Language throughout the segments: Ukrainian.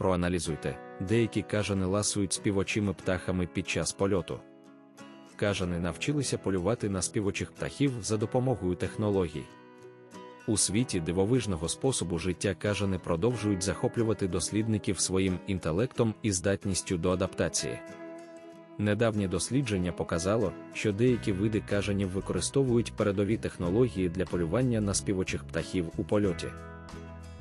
Проаналізуйте, деякі кажани ласують співочими птахами під час польоту. Кажани навчилися полювати на співочих птахів за допомогою технологій. У світі дивовижного способу життя кажани продовжують захоплювати дослідників своїм інтелектом і здатністю до адаптації. Недавнє дослідження показало, що деякі види кажанів використовують передові технології для полювання на співочих птахів у польоті.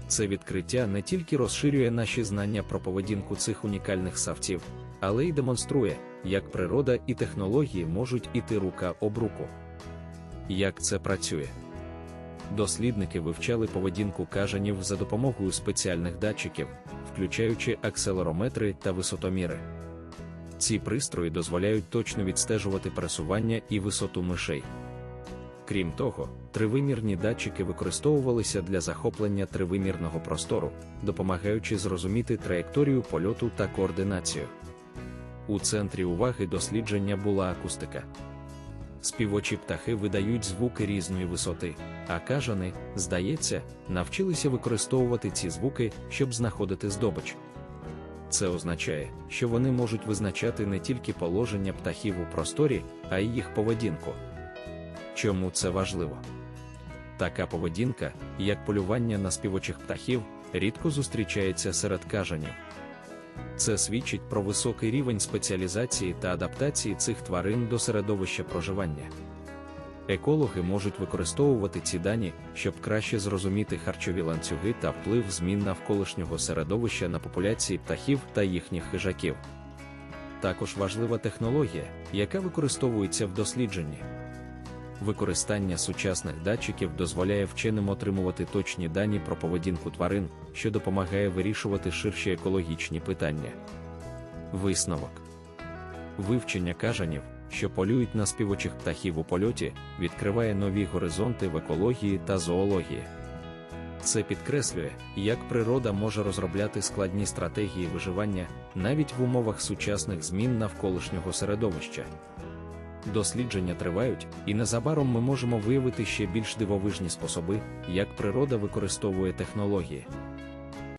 Це відкриття не тільки розширює наші знання про поведінку цих унікальних савців, але й демонструє, як природа і технології можуть іти рука об руку. Як це працює? Дослідники вивчали поведінку кажанів за допомогою спеціальних датчиків, включаючи акселерометри та висотоміри. Ці пристрої дозволяють точно відстежувати пересування і висоту мишей. Крім того, тривимірні датчики використовувалися для захоплення тривимірного простору, допомагаючи зрозуміти траєкторію польоту та координацію. У центрі уваги дослідження була акустика. Співочі птахи видають звуки різної висоти, а кажани, здається, навчилися використовувати ці звуки, щоб знаходити здобич. Це означає, що вони можуть визначати не тільки положення птахів у просторі, а й їх поведінку. Чому це важливо? Така поведінка, як полювання на співочих птахів, рідко зустрічається серед кажанів. Це свідчить про високий рівень спеціалізації та адаптації цих тварин до середовища проживання. Екологи можуть використовувати ці дані, щоб краще зрозуміти харчові ланцюги та вплив змін навколишнього середовища на популяції птахів та їхніх хижаків. Також важлива технологія, яка використовується в дослідженні. Використання сучасних датчиків дозволяє вченим отримувати точні дані про поведінку тварин, що допомагає вирішувати ширші екологічні питання. Висновок вивчення кажанів, що полюють на співочих птахів у польоті, відкриває нові горизонти в екології та зоології. Це підкреслює, як природа може розробляти складні стратегії виживання навіть в умовах сучасних змін навколишнього середовища. Дослідження тривають, і незабаром ми можемо виявити ще більш дивовижні способи, як природа використовує технології.